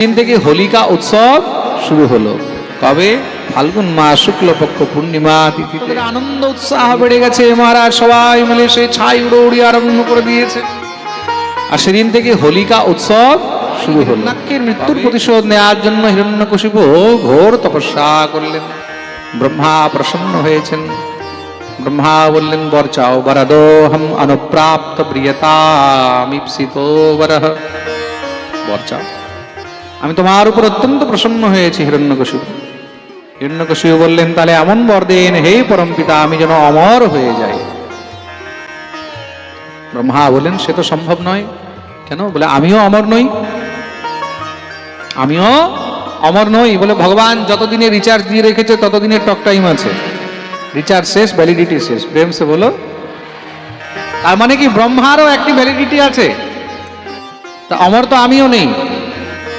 দিন থেকে হোলিকা উৎসব শুরু হলো। কবে? ফাল্গুন মাস শুক্লপক্ষ পূর্ণিমা তিথিতে। আনন্দ উৎসাহ বেড়ে গেছে মহারাজ। সবাই মিলে সেই ছাই উড়ো আরম্ভ করে দিয়েছে। আর সেদিন থেকে হোলিকা উৎসব শুরু হলো। নাক্যের মৃত্যুর প্রতিশোধ নেওয়ার জন্য হিরণ্যকশিপু ঘোর তপস্যা করলেন। ব্রহ্মা প্রসন্ন হয়েছেন। ব্রহ্মা বললেন বর চাও বরদোহম অনুপ্রাপ্ত প্রিয়তামিপ্সিত বরহ বর চাও আমি তোমার উপর অত্যন্ত প্রসন্ন হয়েছি, হিরণ্যকশিপু। হিরণ্যকশিপু বললেন, তাহলে এমন বর দেন হে পরম পিতা, আমি যেন অমর হয়ে যাই। ব্রহ্মা বললেন, সে তো সম্ভব নয়। কেন? বলে, আমিও অমর নই। আমিও অমর নই? বলে, ভগবান, যতদিনে রিচার্জ দিয়ে রেখেছে ততদিনের টক টাইম আছে। রিচার্জ শেষ ভ্যালিডিটি শেষ। প্রেম সে বলো। তার মানে কি ব্রহ্মারও একটি ভ্যালিডিটি আছে? তা অমর তো আমিও নেই।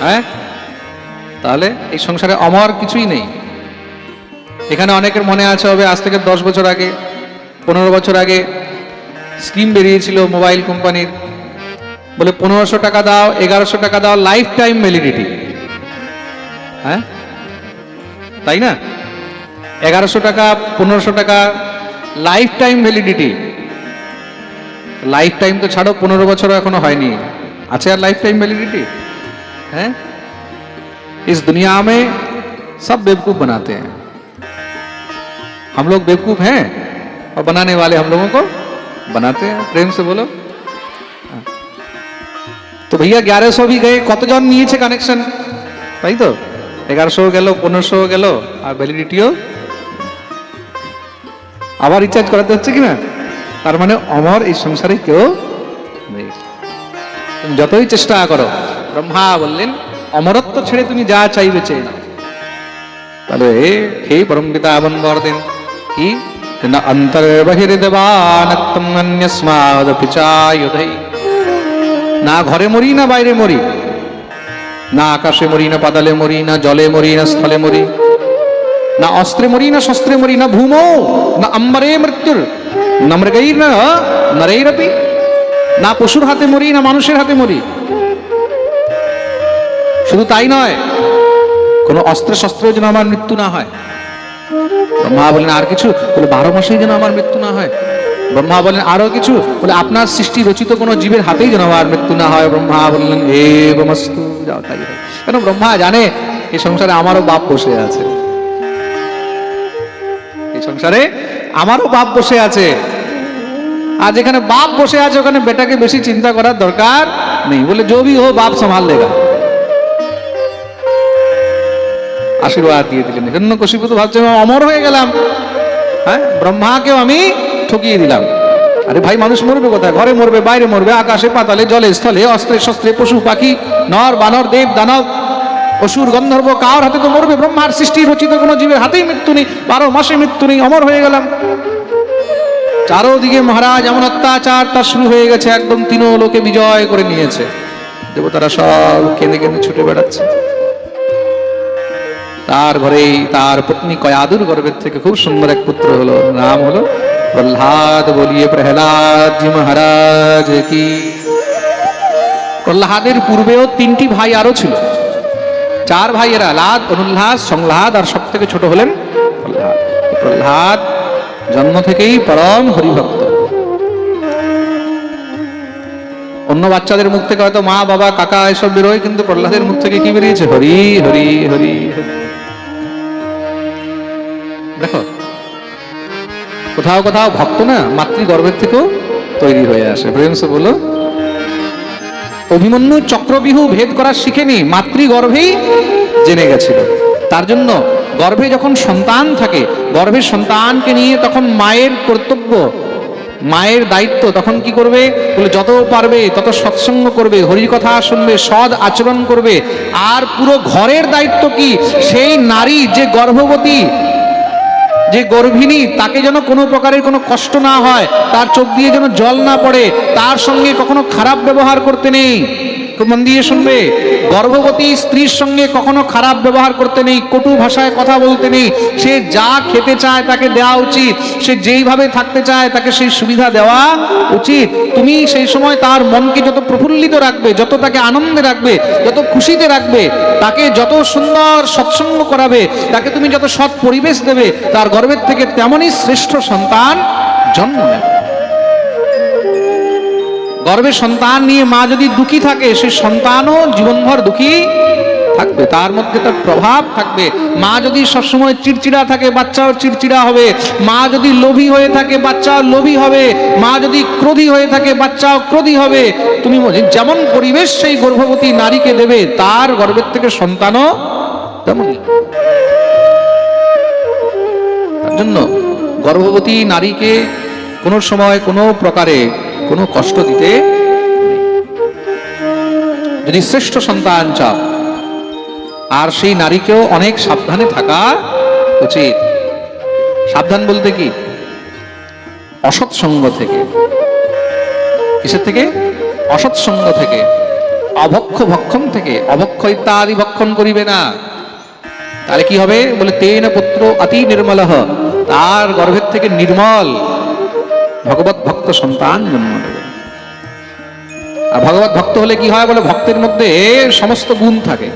হ্যাঁ? তাহলে এই সংসারে অমর কিছুই নেই। এখানে অনেকের মনে আছে হবে, আজ থেকে দশ বছর আগে, পনেরো বছর আগে স্কিম বেরিয়েছিল মোবাইল কোম্পানির। বলে পনেরোশো টাকা দাও, এগারোশো টাকা দাও লাইফ টাইম ভ্যালিডিটি হ্যাঁ? তাই না? এগারোশো টাকা, পনেরোশো টাকা life time validity life time তো ছাড়ো, পনেরো বছর এখনও হয়নি। আছে আর লাইফ টাইম ভ্যালিডিটি है इस दुनिया में सब बेवकूफ बनाते हैं हम लोग बेवकूफ हैं और बनाने वाले हम लोगों को बनाते हैं प्रेम से बोलो তো ভাইয়া গ্যারোশো भी गए কতজন নিয়েছে কানেকশন তাই তো এগারোশো গেল পনেরোশো গেল আর ভ্যালিডিটিও আবার রিচার্জ করাতে হচ্ছে কিনা তার মানে অমর এই সংসারে কেউ নেই তুমি যতই চেষ্টা করো ব্রহ্মা বললেন অমরত্ব ছেড়ে তুমি যা চাইবে চেয়ে নাও। তাহলে হে পরম পিতা এমন বর দেন কি না ঘরে মরি, না বাইরে মরি। না আকাশে মরি, না পাতালে মরি, না জলে মরি, না স্থলে মরি। না অস্ত্রে মরি, না শস্ত্রে মরি, না ভূমো, না আম্বরে মৃত্যুর, না মৃগৈর না পশুর হাতে মরি, না মানুষের হাতে মরি। শুধু তাই নয়, কোনো অস্ত্র শস্ত্র যেন আমার মৃত্যু না হয়। ব্রহ্মা বলেন, আর কিছু? বলে, বারো মাসেই যেন আমার মৃত্যু না হয়। ব্রহ্মা বলেন, আরও কিছু? বলে, আপনার সৃষ্টি রচিত কোনো জীবের হাতেই যেন আমার মৃত্যু না হয়। ব্রহ্মা বললেন হে ব্রহ্মস্তু যাও তাই কেন ব্রহ্মা জানে, এই সংসারে আমারও বাপ বসে আছে। এই সংসারে আমারও বাপ বসে আছে। আর যেখানে বাপ বসে আছে, ওখানে বেটাকে বেশি চিন্তা করার দরকার নেই। বলে জো ও বাপ সামাল দেগা। আশীর্বাদ দিয়ে দিলেন। হিরণ্য কশিপু তো ভাবছে অমর হয়ে গেলাম। হ্যাঁ ব্রহ্মাকেও আমি ঠকিয়ে দিলাম। আরে ভাই, মানুষ মরবে কোথায়? ঘরে মরবে, বাইরে মরবে, আকাশে, পাতালে, জলে, স্থলে, অস্ত্রে, শস্ত্রে, পশু, পাখি, নর, বানর, দেব, দানব, অসুর, গন্ধর্ব, কার হাতে তো মরবে? ব্রহ্মার সৃষ্টি রচিত কোনো জীবের হাতেই মৃত্যু নেই, বারো মাসে মৃত্যু নেই, অমর হয়ে গেলাম। চারোদিকে মহারাজ, এমন অত্যাচার তার শুরু হয়ে গেছে, একদম তিন লোকে বিজয় করে নিয়েছে। দেবতারা সব কেঁদে কেঁদে ছুটে বেড়াচ্ছে। তার ঘরেই তার পত্নী কয়াদুর গর্ভের থেকে খুব সুন্দর এক পুত্র হলো নাম হলো প্রহ্লাদ বলিয়ে প্রহ্লাদ জি মহারাজ কি। প্রহ্লাদের পূর্বেও তিনটি ভাই আরও ছিল। চার ভাই এরা লাদ, অনুল্লাস, সংলাদ আর সব থেকে ছোট হলেন প্রহ্লাদ। প্রহ্লাদ জন্ম থেকেই পরম হরিভক্ত। অন্য বাচ্চাদের মুখ থেকে হয়তো মা, বাবা, কাকা এসব বেরোয়, কিন্তু প্রহ্লাদের মুখ থেকে কি বেরিয়েছে? হরি হরি হরি হরি। দেখো। কোথাও কোথাও ভক্ত না, মাতৃগর্ভের থেকেও তৈরি হয়ে আসে। প্রেম বলো, অভিমন্যু চক্রবিহু ভেদ করা শিখেনি, মাতৃগর্ভেই জেনে গেছিল। তার জন্য গর্ভে যখন সন্তান থাকে গর্ভের সন্তানকে নিয়ে তখন মায়ের কর্তব্য, মায়ের দায়িত্ব। তখন কি করবে? বলে, যত পারবে, তত সৎসঙ্গ করবে, হরির কথা শুনবে, সৎ আচরণ করবে। আর পুরো ঘরের দায়িত্ব কি? সেই নারী যে গর্ভবতী যে গর্ভিণী তাকে যেন কোনো প্রকারের কোনো কষ্ট না হয়, তার চোখ দিয়ে যেন জল না পড়ে, তার সঙ্গে কখনো খারাপ ব্যবহার করতে নেই। খুব মন দিয়ে শুনবে। গর্ভবতী স্ত্রীর সঙ্গে কখনো খারাপ ব্যবহার করতে নেই, কটু ভাষায় কথা বলতে নেই। সে যা খেতে চায় তাকে দেওয়া উচিত। সে যেইভাবে থাকতে চায় তাকে সেই সুবিধা দেওয়া উচিত। তুমি সেই সময় তার মনকে যত প্রফুল্লিত রাখবে, যত তাকে আনন্দে রাখবে, যত খুশিতে রাখবে, তাকে যত সুন্দর সৎসঙ্গ করাবে, তাকে তুমি যত সৎ পরিবেশ দেবে, তার গর্বের থেকে তেমনই শ্রেষ্ঠ সন্তান জন্ম নেবে। গর্ভে সন্তান নিয়ে মা যদি দুঃখী থাকে, সে সন্তানও জীবনভর দুঃখী থাকবে। তার মধ্যে তার প্রভাব থাকবে। মা যদি সবসময় চিড়চিড়া থাকে, বাচ্চাও চিড়চিড়া হবে। মা যদি লোভী হয়ে থাকে, বাচ্চাও লোভী হবে। মা যদি ক্রোধী হয়ে থাকে, বাচ্চাও ক্রোধী হবে। তুমি যেমন পরিবেশ সেই গর্ভবতী নারীকে দেবে, তার গর্ভের থেকে সন্তানও তেমনই তার জন্য গর্ভবতী নারীকে কোনো সময় কোনো প্রকারে কোনো কষ্ট দিতে। যদি শ্রেষ্ঠ সন্তান চাও, আর সেই নারীকেও অনেক সাবধানে থাকা উচিত। সাবধান বলতে কি? অসৎ সঙ্গ থেকে। কিসের থেকে? অসৎ সঙ্গ থেকে। অভক্ষ ভক্ষণ থেকে। অভক্ষ ইত্যাদি ভক্ষণ করিবে না। তাহলে কি হবে? বলে তেন পুত্র অতি নির্মল। তার গর্ভের থেকে নির্মল। ভগবত ভক্ত সন্তান জন্ম নেবে। আর ভগবত ভক্ত হলে কি হয় বলে? ভক্তের মধ্যে সমস্ত গুণ থাকে।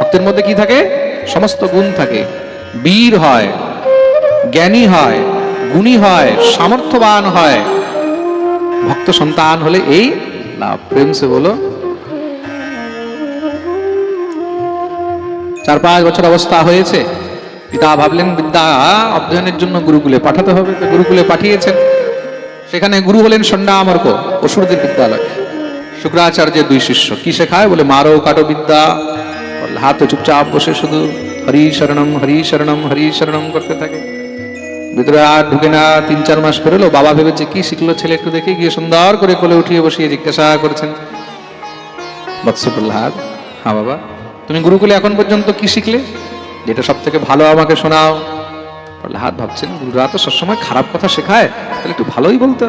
ভক্তের মধ্যে কি থাকে? সমস্ত গুণ থাকে। বীর হয়, জ্ঞানী হয়, গুণী হয়, সামর্থ্যবান হয়। ভক্ত সন্তান হলে এই লাভ। প্রেম সে বলো। চার পাঁচ বছর অবস্থা হয়েছে। পিতা ভাবলেন, বিদ্যা অধ্যয়নের জন্য গুরুকুলে পাঠাতে হবে। গুরুকুলে পাঠিয়েছেন। সেখানে গুরু হলেন সন্ডামর্ক অসুরদের বিদ্যালয়। শুক্রাচার্যের দুই শিষ্য, কি শেখায়? বলে, মারো কাটো বিদ্যা। হাত চুপচাপ বসে, শুধু হরি শরণম হরি শরণম হরি শরণম করতে থাকে। ভিতরে আর ঢুকে না, তিন চার মাস পেরোলো। বাবা ভেবেছে, কি শিখলো ছেলে একটু দেখে গিয়ে সুন্দর করে কোলে উঠিয়ে বসিয়ে জিজ্ঞাসা করেছেন। বৎস প্রহ্লাদ হ্যাঁ বাবা, তুমি গুরুকুলে এখন পর্যন্ত কি শিখলে? যেটা সব থেকে ভালো আমাকে শোনাও। প্রহ্লাদ ভাবছেন, গুরুরা তো সবসময় খারাপ কথা শেখায়। তাহলে একটু ভালোই বলতে।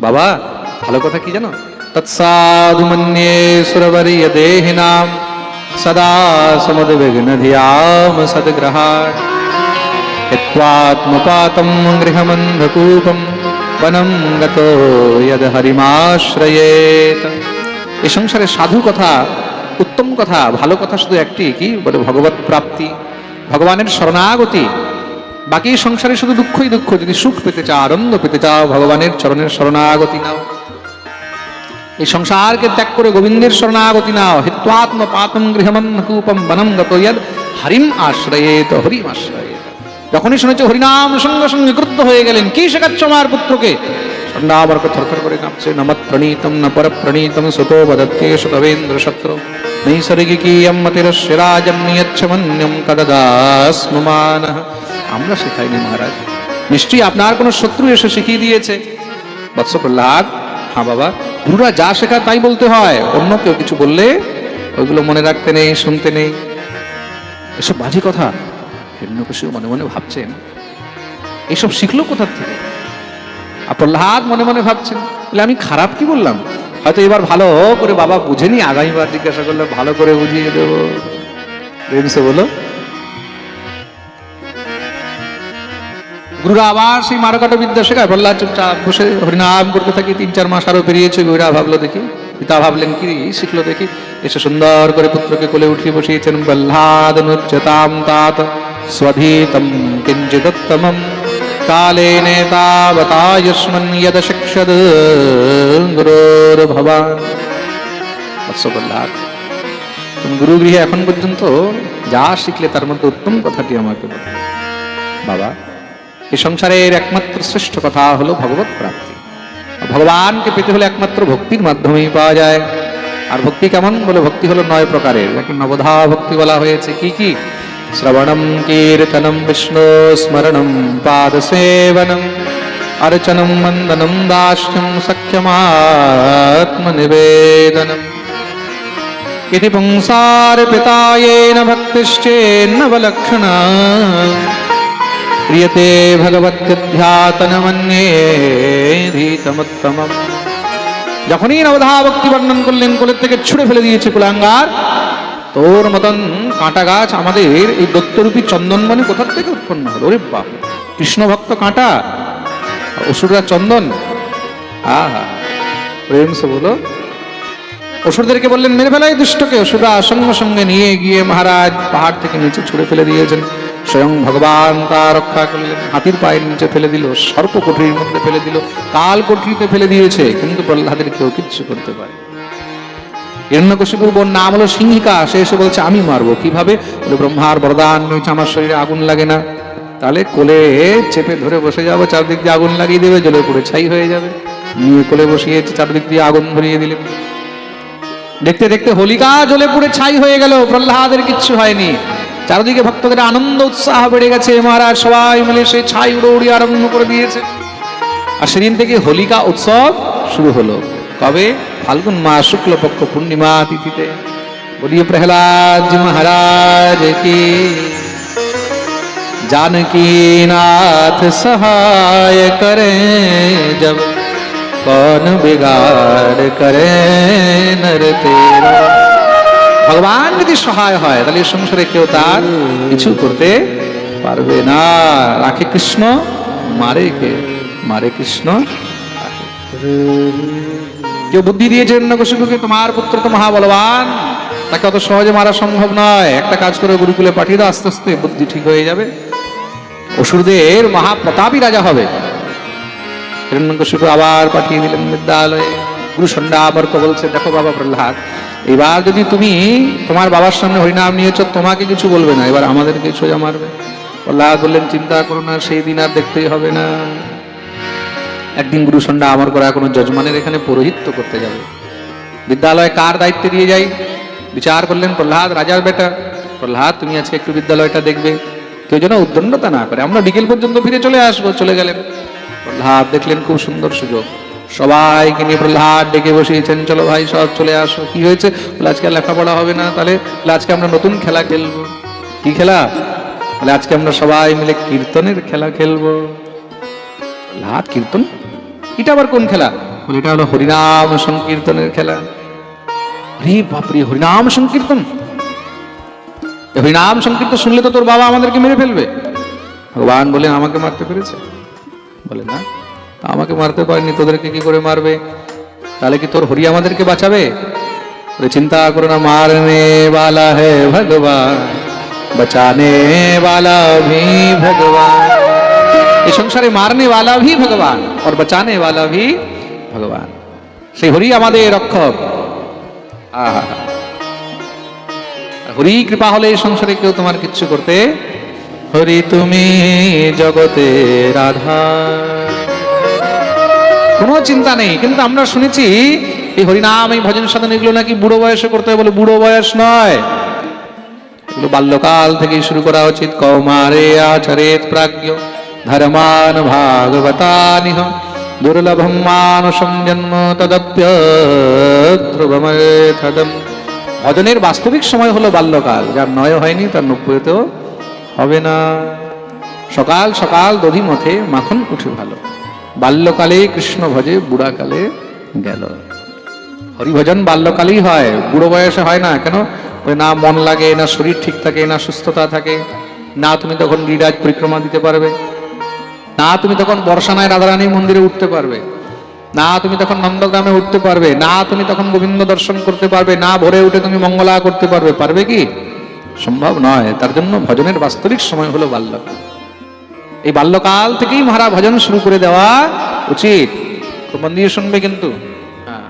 বাবা, ভালো কথা কি জানো? তৎসাধু মন্যে সুরবরীয় দেহিনাম সদা সমদ বিঘ্ন ধিয়াম সদগ্রহাট হিত্বাত্মপাতম গৃহমন্ধকূপম বনম গত যদ হরিমাশ্রয়েত। এই সংসারে সাধু কথা, উত্তম কথা, ভালো কথা শুধু একটি, কি? বলে ভগবত প্রাপ্তি। ভগবানের শরণাগতি। বাকি সংসারে শুধু দুঃখই দুঃখ, যদি সুখ পেতে চাও, আনন্দ পেতে চাও, ভগবানের চরণের শরণাগতি নাও। এই সংসারকে ত্যাগ করে গোবিন্দের শরণাগতি নাও। হিত্বাত্ম পাতম গৃহমন্নকূপম বনম গত হরিম আশ্রয়েত হরিম আশ্রয়েত। যখনই শুনেছে হরিনাম সঙ্গে সঙ্গে ক্রুদ্ধ হয়ে গেলেন, কি শেখাচ্ছ আমার পুত্রকে? প্রণীতম ন পর প্রণীতম সুতো বদত্তে সুতবেন্দ্র শত্রু নৈসর্গিকীয়ম মতিরস্যরাজম নিয়চ্ছমন্যম কদদাস্মান আমরা শেখাইনি মহারাজ। নিশ্চয়ই আপনার কোনো শত্রু এসে শিখিয়ে দিয়েছে। বৎস প্রহ্লাদ হ্যাঁ বাবা, গুরুরা যা শেখা তাই বলতে হয়। অন্য কেউ কিছু বললে ওইগুলো মনে রাখতে নেই, শুনতে নেই। এসব বাজে কথা। হিরণ্যকশিও মনে মনে ভাবছেন, এসব শিখলো কোথার থেকে? আর প্রহ্লাদ মনে মনে ভাবছেন বলে আমি খারাপ কি বললাম? হয়তো এবার ভালো করে বাবা বুঝেনি আগামীবার জিজ্ঞাসা করলে ভালো করে বুঝিয়ে দেব। প্রেমসে বলো গুরুরা আবার সেই মারকাটা বিদ্যা শেখায় প্রহ্লাদ চুপচাপ বসে হরিনাম করতে থাকি, তিন চার মাস আরও পেরিয়েছে, গুরুরা ভাবলো দেখি, পিতা ভাবলেন কি শিখলো দেখি, এসে সুন্দর করে পুত্রকে কোলে উঠিয়ে বসিয়েছেন, প্রহ্লাদ নুচ্যতাম তাত স্বধীতম কিঞ্চিদুত্তমম। কালেন তাবতায়ুষ্মন যদ শিক্ষদ গুরুর ভবান বৎস প্রহ্লাদ তুমি গুরু গৃহে এখন পর্যন্ত যা শিখলে তার মধ্যে উত্তম কথাটি আমাকে বলো। বাবা, এই সংসারের একমাত্র শ্রেষ্ঠ কথা হলো ভগবত প্রাপ্তি। ভগবানকে পেতে হলে একমাত্র ভক্তির মাধ্যমেই পাওয়া যায়। আর ভক্তি কেমন বলে? ভক্তি হলো নয় প্রকারের। যাকে নবধা ভক্তি বলা হয়েছে। কি কি? শ্রবণম কীর্তনম বিষ্ণু স্মরণম পাদ সেবনম অর্চনম মন্দনম দাস্যম সখ্যমাত্মনিবেদনম इति पुंसार्पितायेन भक्तिश्चेन्नवलक्षणा क्रियते भगवत्यध्यातनमन्येधीतमुत्तमम् যখনই নবধা ভক্তি বর্ণন করলেন কোলের থেকে ছুড়ে ফেলে দিয়েছে কুলাঙ্গার তোর মতন কাঁটা গাছ আমাদের এই দত্তরূপী চন্দনবনে কোথার থেকে উৎপন্ন হলো ওরে বাপ কৃষ্ণ ভক্ত কাঁটা, অসুররা চন্দন? আহা বলো। অসুরদেরকে বললেন, মেরে ফেলাই দুষ্টকে। অসুররা সঙ্গে সঙ্গে নিয়ে গিয়ে মহারাজ পাহাড় থেকে নিচে ছুড়ে ফেলে দিয়েছেন। স্বয়ং ভগবান তা রক্ষা করলেন, হাতির পায়ের নিচে ফেলে দিল সর্প কোঠরির মধ্যে ফেলে দিল কাল কোঠরিতে ফেলে দিয়েছে। কিন্তু প্রহ্লাদের কেউ কিচ্ছু করতে পারে হিরণ্যকশিপুর বোন নাম হলো সিংহিকা, সে এসে বলছে, আমি মারবো। কীভাবে? ব্রহ্মার বরদান রয়েছে আমার শরীরে, আগুন লাগে না। তাহলে কোলে চেপে ধরে বসে যাব, চারদিক দিয়ে আগুন লাগিয়ে দেবে, জলে পড়ে ছাই হয়ে যাবে। নিয়ে কোলে বসিয়েছে চারদিক দিয়ে আগুন ধরিয়ে দিলেন। দেখতে দেখতে হোলিকা জ্বলে পুড়ে ছাই হয়ে গেল, প্রহ্লাদের কিচ্ছু হয়নি। চারদিকে ভক্তদের আনন্দ, উৎসাহ বেড়ে গেছে, মহারাজ সবাই মিলে সেই ছাই উড়ো উড়িয়ে আরম্ভ করে দিয়েছে। আর সেদিন থেকে হোলিকা উৎসব শুরু হলো। কবে ফাল্গুন মাস শুক্লপক্ষ পূর্ণিমা তিথিতে বলিয়ে প্রহ্লাদ জি মহারাজ কি जानकी नाथ सहाय करें जब कौन बिगाड़ करे नर तेरा ভগবান যদি সহায় হয় তাহলে এই সংসারে কেউ তার কিছু করতে পারবে না রাখে কৃষ্ণ মারে কে মারে কৃষ্ণ রাখে। কেউ বুদ্ধি দিয়েছেন নগশুকে তোমার পুত্র তো মহাবলবান, তাকে অত সহজে মারা সম্ভব নয়। একটা কাজ করে গুরুকুলে পাঠিয়ে দাও, আস্তে আস্তে বুদ্ধি ঠিক হয়ে যাবে। অসুরদের মহাপ্রতাপী রাজা হবে। হিরণ্যকশিপু আবার পাঠিয়ে দিলেন বিদ্যালয়ে। গুরু আবার বলছে, দেখো বাবা প্রহ্লাদ, এবার যদি তুমি তোমার বাবার সামনে হরিনাম নিয়েছ, তোমাকে কিছু বলবে না। এবার আমাদেরকে সোজা মারবে। প্রহ্লাদ বললেন, চিন্তা করো না, সেই দিন আর দেখতেই হবে না। একদিন গুরু সন্ধ্যা আমার করা কোনো যজমানের এখানে পৌরোহিত্য করতে যাবে। বিদ্যালয়ে কার দায়িত্বে দিয়ে যাই? বিচার করলেন প্রহ্লাদ, রাজার বেটা। প্রহ্লাদ, তুমি আজকে একটু বিদ্যালয়টা দেখবে। কেউ যেন উদ্দণ্ডতা না করে। আমরা বিকেল পর্যন্ত ফিরে চলে আসব, চলে গেলেন। প্রহ্লাদ দেখলেন খুব সুন্দর সুযোগ। সবাইকে নিয়ে প্রহ্লাদ ডেকে বসিয়েছেন, চলো ভাই, সব চলে আসো। কি হয়েছে? আজকে লেখাপড়া হবে না। তাহলে আজকে আমরা নতুন খেলা খেলব। কি খেলা? তাহলে আজকে আমরা সবাই মিলে কীর্তনের খেলা খেলব। প্রহ্লাদ কীর্তন? এটা আবার কোন খেলা? বলে এটা হলো হরিনাম সংকীর্তনের খেলা। রে বাপরে হরিনাম সংকীর্তন? হরিনাম সংকীর্তন শুনলে তো তোর বাবা আমাদেরকে মেরে ফেলবে। ভগবান বলে, আমাকে মারতে পেরেছে? বলে, না, আমাকে মারতে পারেনি, তোদেরকে কি করে মারবে? তাহলে কি তোর হরি আমাদেরকে বাঁচাবে? চিন্তা করো না, মারনে বালা হে ভগবান, বাঁচানে বালা ভি ভগবান। এ সংসারে মারনে ওয়ালা ভি ভগবান, আর বাঁচানে ওয়ালা ভি ভগবান। সেই হরি আমাদের রক্ষক। আহা। হরি, কৃপা হলে এই সংসারে কেউ তোমার কিচ্ছু করতে হরি, তুমি জগতে রাধা। কোনো চিন্তা নেই, কিন্তু আমরা শুনেছি এই হরিনাম এই ভজন সাধন, এগুলো নাকি বুড়ো বয়সে করতে হবে বলে বুড়ো বয়স নয়। এগুলো বাল্যকাল থেকে শুরু করা উচিত। কৌমারে আচারে প্রাজ্ঞ। ধর্মান ভাগবতানিহ দুর্লভম মানসম জন্ম তদপ্যধ্রুবমেথদম ভজনের বাস্তবিক সময় হলো বাল্যকাল যার নয় হয়নি তার নব্বইতেও হবে না সকাল সকাল দধি মথে মাখন উঠে ভালো বাল্যকালে কৃষ্ণ ভজে বুড়াকালে গেল হরিভজন বাল্যকালেই হয় বুড়ো বয়সে হয় না কেন ওই না মন লাগে না শরীর ঠিক থাকে, না সুস্থতা থাকে, না তুমি তখন গিরিরাজ পরিক্রমা দিতে পারবে। না, তুমি তখন বর্ষানায় রাধারানী মন্দিরে উঠতে পারবে। না, তুমি তখন নন্দগ্রামে উঠতে পারবে। না, তুমি তখন গোবিন্দ দর্শন করতে পারবে। না, ভোরে উঠে তুমি মঙ্গলা করতে পারবে। পারবে কি? সম্ভব নয়। তার জন্য ভজনের বাস্তবিক সময় হলো বাল্যকাল। এই বাল্যকাল থেকেই মহারা ভজন শুরু করে দেওয়া উচিত। দিয়ে শুনবে কিন্তু। হ্যাঁ।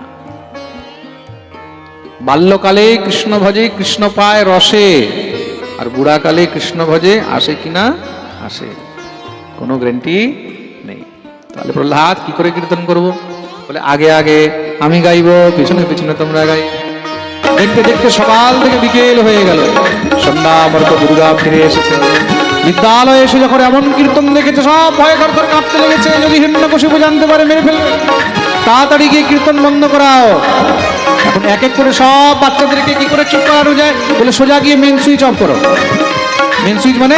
বাল্যকালে কৃষ্ণ ভজে কৃষ্ণ পায় রসে। আর বুড়াকালে কৃষ্ণ ভজে আসে কিনা আসে। কোনো গ্যারেন্টি নেই। তাহলে প্রহ্লাদ কি করে কীর্তন করব? বলে, আগে আগে আমি গাইবো, পিছনে পিছনে তোমরা গাই। দেখতে দেখতে সকাল থেকে বিকেল হয়ে গেল। সন্ধ্যা আমার তো দুর্গা ফিরে এসেছে। বিদ্যালয়ে এসে যখন এমন কীর্তন দেখেছে, সব ভয়ে ঘর ঘর কাঁপতে লেগেছে। যদি হিরণ্যকশিপু জানতে পারে, মেরে ফেলবে। তাড়াতাড়ি গিয়ে কীর্তন বন্ধ করাও। এখন এক এক করে সব বাচ্চাদেরকে কি করে চুপ করানো যায়? বলে, সোজা গিয়ে মেন সুইচ অফ করো। মেন সুইচ মানে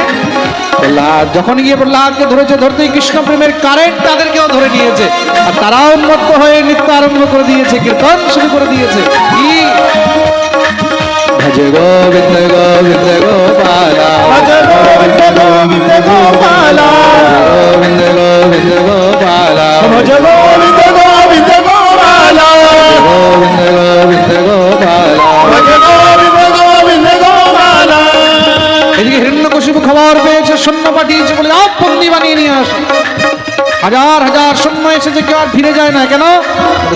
যখন গিয়ে প্রহ্লাদকে ধরেছে ধরতেই কৃষ্ণ প্রেমের কারেন্ট তাদেরকেও ধরে নিয়েছে। আর তারা উন্মত্ত হয়ে নৃত্য আরম্ভ করে দিয়েছে কীর্তন শুরু করে দিয়েছে। কি? ভজ গোবিন্দ গোবিন্দ গোপালা। ভজ গোবিন্দ গোবিন্দ গোপালা। গোবিন্দ গোবিন্দ গোপালা। ভজ গোবিন্দ গোবিন্দ গোপালা। গোবিন্দ গোবিন্দ গোপালা। ভজ গোবিন্দ গোবিন্দ সৈন্য পাঠিয়েছে বলে আপ বন্দি বানিয়ে নিয়ে আসে। হাজার হাজার সৈন্য এসেছে, কেউ আর ফিরে যায় না। কেন?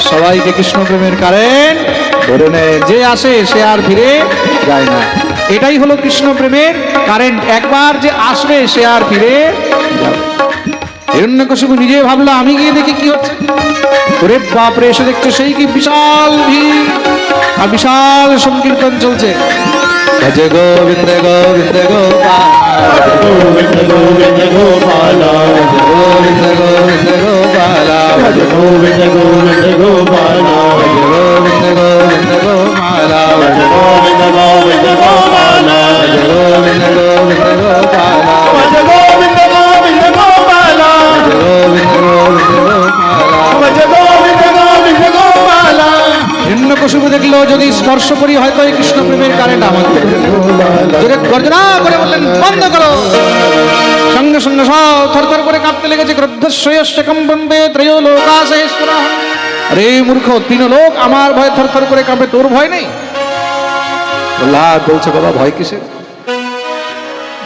সবাইকে কৃষ্ণ প্রেমের কারেন্ট ধরে নেয়। যে আসে, সে আর ফিরে যায় না। এটাই হলো কৃষ্ণ প্রেমের কারেন্ট। একবার যে আসবে, সে আর ফিরে যাবে। হিরণ্যকশিপু নিজে ভাবলো, আমি গিয়ে দেখি কি হচ্ছে। ওরে বাপরে, এসে দেখছে সেই কি বিশাল ভিড়। আর বিশাল সংকীর্তন চলছে। ভজ গোবিন্দ গোবিন্দ গোপাল গোবিন্দ গোবিন্দ গোপালা গোবিন্দ গোবিন্দ গোপাল ভজ গোবিন্দ গোবিন্দ লেগেছে ক্রদ্ধস্বয়স্য কম্পন্তে ত্রয় লোকাশেশ্বর আরে মূর্খ, তিন লোক আমার ভয় থরথর করে কাঁপে, তোর ভয় নেই? বলছে, বাবা, ভয় কিসের?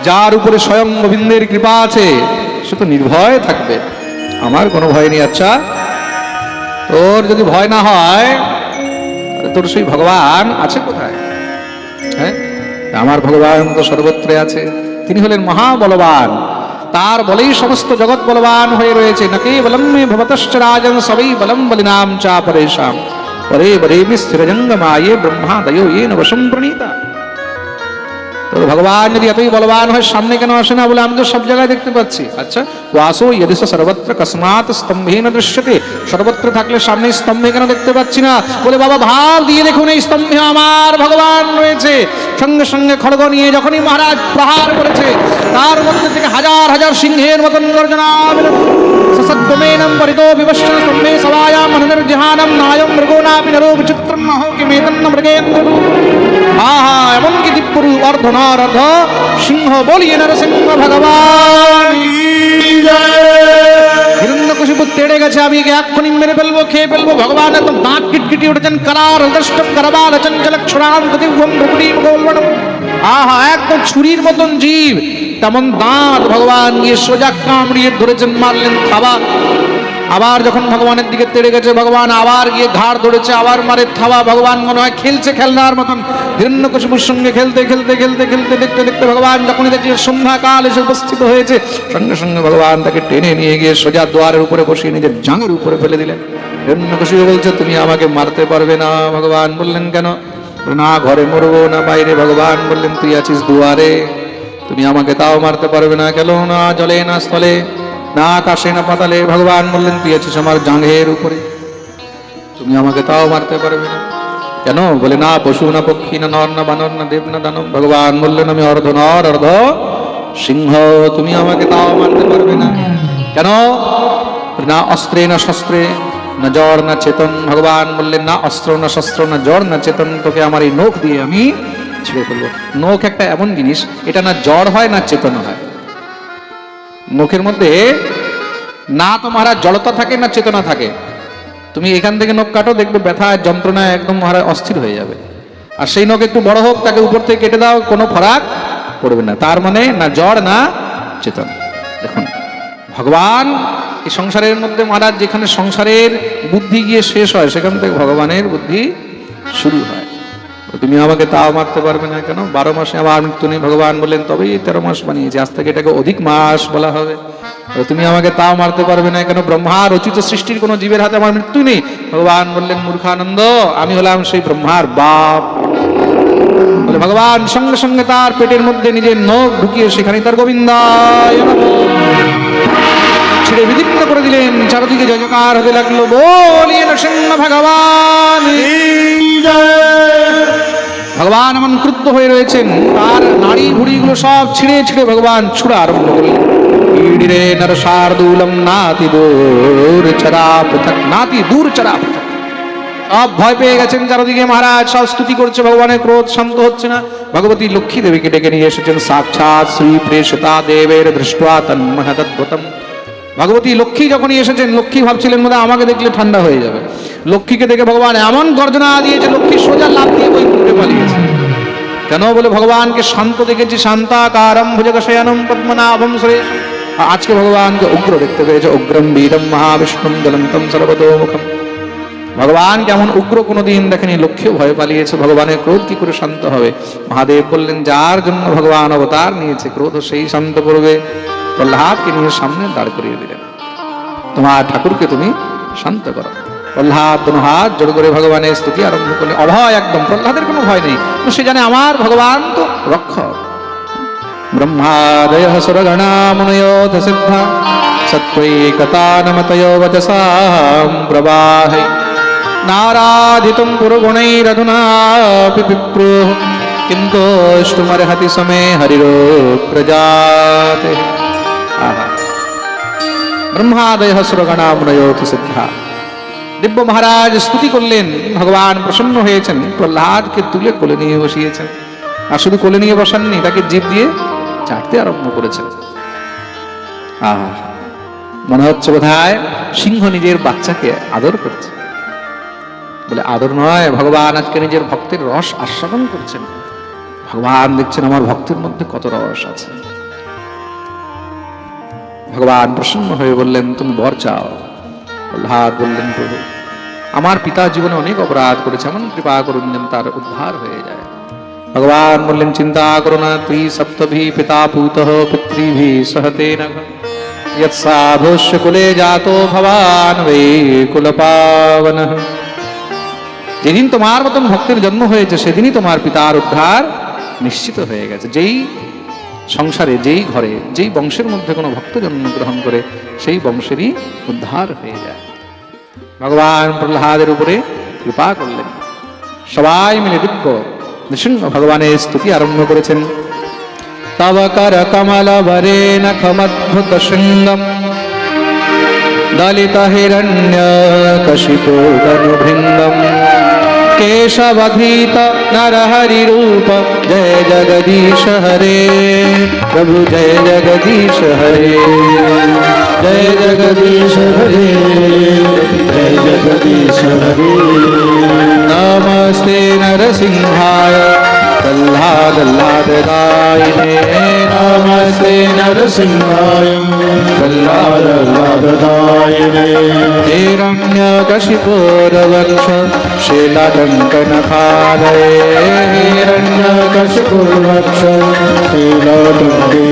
যার উপরে স্বয়ং গোবিন্দের কৃপা আছে, সে তো নির্ভয় থাকবে। আমার কোনো ভয় নেই আচ্ছা? তোর যদি ভয় না হয় তোর সেই ভগবান আছে কোথায়? হ্যাঁ? আমার ভগবান তো সর্বত্রে আছে। তিনি হলেন মহাবলবান। তার বলেই সমস্ত জগৎ বলবান হয়ে রয়েছে। নাকি বলম মে ভবতশ্চ রাজন সবই বলম বলিনাম চা পরেশাম। পরে বরে স্থিরজঙ্গমায়ে ব্রহ্মাদয় ইয়ে নবসম প্রণীতা তোর ভগবান যদি এতই বলবান হয়, সামনে কেন আসে না বলে আমি তো সব জায়গায় দেখতে পাচ্ছি। আচ্ছা ওয়াসো ইয়দিস সর্বত্র কসমাত স্তম্ভে না দৃশ্যতে। সর্বত্র থাকলে সামনে স্তম্ভে কেন দেখতে পাচ্ছি না? বলে, বাবা, ভাব দিয়ে দেখুন, এই স্তম্ভে আমার ভগবান রয়েছে। সঙ্গে সঙ্গে খড়গ নিয়ে যখনই মহারাজ প্রহার করেছে তার মধ্যে থেকে হাজার হাজার সিংহের মতন গর্জনা সসদ্গমেনম পরিতো বিবশ্য স্তম্ভে অনর্জহানম নায়ম মৃগোনাপি নরো বিচিত্রম মহো কিমেতন্ন মৃগেন্দ্র আহা এমনকি দিব্যরু অর্ধ নর সিংহ বলিয়ে নরসিংহ ভগবান হিরণ্যকশিপু তেড়ে গেছে আমি একে এক্ষুনি মেরে ফেলব খেয়ে ফেলব ভগবান একদম দাঁত কিটকিটি উঠেছেন কারার দ্রষ্টম কারাবার চঞ্চল ক্ষুরান্ত দিব্যম ভ্রুকুটিম গোলবনম আহা একদম ছুরির মতন জীব তেমন দাঁত ভগবান গিয়ে সোজা কামড়িয়ে ধরেছেন মারলেন থাবা আবার যখন ভগবানের দিকে তেড়ে গেছে, ভগবান আবার গিয়ে ঘাড় ধরেছে, আবার মারে থাবা, ভগবান মনে হয় খেলছে খেলনার মতন। হিরণ্য হিরণ্যকশিপুর সঙ্গে খেলতে খেলতে খেলতে খেলতে, দেখতে দেখতে ভগবান যখনই দেখছে সন্ধ্যাকাল এসে উপস্থিত হয়েছে, সঙ্গে সঙ্গে ভগবান তাকে টেনে নিয়ে গিয়ে সোজা দুয়ারের উপরে বসিয়ে নিজের জাঙের উপরে ফেলে দিলেন। হিরণ্যকশিপু বলছে, তুমি আমাকে মারতে পারবে না। ভগবান বললেন, কেন? না, ঘরে মরবো না, বাইরে। ভগবান বললেন, তুই আছিস দুয়ারে, তুমি আমাকে তাও মারতে পারবে না। কেন? না, জলে না স্থলে। না আকাশে না পাতালে ভগবান বললেন তুই আমার জাঙ্ঘের উপরে? তুমি আমাকে তাও মারতে পারবে না। কেন? বলে, না, পশু না পক্ষী, না নর, না বানর, না দেব, না দানব। ভগবান বললেন, আমি অর্ধ নর, অর্ধ সিংহ, তুমি আমাকে তাও মারতে পারবে না। কেন? না অস্ত্রে, না শস্ত্রে, না জ্বর, না চেতন। ভগবান বললেন, না অস্ত্র, না শস্ত্র, না জ্বর, না চেতন, তোকে আমার এই নখ দিয়ে আমি ছিঁড়ে ফেলব। নখ একটা এমন জিনিস, এটা না জ্বর হয়, না চেতন হয়। মুখের মধ্যে, না তো মহারাজ জড়তা থাকে না চেতনা থাকে। তুমি এখান থেকে নখ কাটো, দেখবে ব্যথা যন্ত্রণায় একদম মহারাজ অস্থির হয়ে যাবে। আর সেই নখ একটু বড় হোক, তাকে উপর থেকে কেটে দাও, কোনো ফারাক পড়বে না। তার মানে না জড় না চেতন। দেখুন, ভগবান এই সংসারের মধ্যে মহারাজ, যেখানে সংসারের বুদ্ধি গিয়ে শেষ হয়, সেখান থেকে ভগবানের বুদ্ধি শুরু হয়। তুমি আমাকে তাও মারতে পারবে না কেন? বারো মাসে আমার মৃত্যু নেই, ভগবান বললেন, তবেই তেরো মাস বানিয়েছি আজ থেকে এটাকে অধিক মাস বলা হবে। তুমি আমাকে তাও মারতে পারবে না কেন? ব্রহ্মার রচিত সৃষ্টির কোনো জীবের হাতে আমার মৃত্যু নেই। ভগবান বললেন, মূর্খানন্দ, আমি হলাম সেই ব্রহ্মার বাপ। বলে ভগবান সঙ্গে সঙ্গে তার পেটের মধ্যে নিজের নখ ঢুকিয়ে সেখানে তার গোবিন্দায় ছেড়ে বিদীপ্ত করে দিলেন, চারদিকে জয়কার হতে লাগল। বলিয়ে নৃসিংহ ভগবান। ভগবান এমন ক্রুদ্ধ হয়ে রয়েছেন। তার নাড়ি ভুড়িগুলো সব ছিঁড়ে ছিঁড়ে ভগবান ছুড়া আরম্ভ করলেন। ঈড়িরে নর শার্দুলম নাতি দূর চরা পৃথক নাতি দূর চরা সব ভয় পেয়ে গেছেন চারদিকে মহারাজ, সব স্তুতি করছে ভগবানের ক্রোধ, শান্ত হচ্ছে না। ভগবতী লক্ষ্মী দেবীকে ডেকে নিয়ে এসেছেন। সাক্ষাৎ শ্রী প্রেষতা দেবের দৃষ্টা তন্মহদদ্ভুতম ভগবতী লক্ষ্মী যখনই এসেছেন, লক্ষ্মী ভাবছিলেন বোধহয় আমাকে দেখলে ঠান্ডা হয়ে যাবে। লক্ষ্মীকে দেখে ভগবান এমন গর্জনা দিয়েছে, লক্ষ্মী সোজা লাভ দিয়ে বই কেন বলে ভগবানকে শান্ত দেখেছি, শান্তাকারম ভুজগ শয়নম পদ্মনাভম আর আজকে ভগবানকে উগ্র দেখতে পেয়েছে, উগ্রম বীরম মহাবিষ্ণুম জ্বলন্তম সর্বতোমুখম। ভগবান কেমন উগ্র কোনোদিন দেখেনি লক্ষ্যে ভয় পালিয়েছে, ভগবানের ক্রোধ কি করে শান্ত হবে? মহাদেব বললেন, যার জন্য ভগবান অবতার নিয়েছে, ক্রোধ সেই শান্ত করবে। প্রহ্লাদকে নিয়ে সামনে দাঁড় করিয়ে দিলেন। তোমার ঠাকুরকে তুমি শান্ত করো। প্রহ্লাদ দোনো হাত জোর করে ভগবানের স্তুতি আরম্ভ করলে অভয় একদম প্রহ্লাদের কোনো ভয় নেই সে জানে আমার ভগবান তো রক্ষক ব্রহ্মাদয় সুরগণা মুনয়োধ সিদ্ধা सत्त्वैकतानमतयो वचसां प्रवाहे नाराधितुं पुरुगुणैरधुनापि विप्रो किं कोष्टुमर्हति समे हरिरो प्रजाते ब्रह्मादयः सुरगणाम्नयोति सिद्धा দিব্য মহারাজ, স্তুতি করলেন। ভগবান প্রসন্ন হয়েছেন। প্রহ্লাদকে তুলে কোলে নিয়ে বসিয়েছেন। আর শুধু কোলে নিয়ে বসাননি, তাকে জিভ দিয়ে চাটতে আরম্ভ করেছেন। আহা, মনে হচ্ছে বোধহয় সিংহ নিজের বাচ্চাকে আদর করছে। বলে, আদর নয়, ভগবান আজকে নিজের ভক্তের রস আস্বাদন করছেন। ভগবান দেখছেন আমার ভক্তের মধ্যে কত রস আছে। ভগবান প্রসন্ন হয়ে বললেন, তুমি বর চাও। প্রহ্লাদ বললেন, প্রভু, আমার পিতা জীবনে অনেক অপরাধ করেছে, এমন কৃপা করুন যেন তার উদ্ধার হয়ে যায়। ভগবান বললেন, চিন্তা করো না, তুই সপ্তভি পিতা পুত পিতৃভি সহতে কুলে জাতো ভবান বে কুল যেদিন তোমার মতন ভক্তের জন্ম হয়েছে, সেদিনই তোমার পিতার উদ্ধার নিশ্চিত হয়ে গেছে। যেই সংসারে যেই ঘরে, যেই বংশের মধ্যে কোনো ভক্ত জন্মগ্রহণ করে, সেই বংশেরই উদ্ধার হয়ে যায়। ভগবান প্রহ্লাদের উপরে কৃপা করলেন। সবাই মিলে দিব্য নৃসিংহ ভগবানের স্তুতি আরম্ভ করেছেন। তব কর কমল ভরে নখমদ্ভুত শৃঙ্গম। দলিত হিরণ্য কশিপোদনুভৃঙ্গম केशवधीत नरहरि रूप जय जगदीश हरे। प्रभु जय जगदीश हरे। जय जगदीश हरे। जय जगदीश हरे। नमस्ते नरसिंहाय। പ്രഹ്ലാദല്ലാദായിനേ നമ ശ്രീ നരസിംഹായ പ്രഹ്ലാദല്ലാദായിനേ ഹിരണ്യകശിപൂരവക്ഷ ശീലടങ്കനഭാലയേ ഹിരണ്യകശിപൂരവക്ഷ ശീലടങ്കേ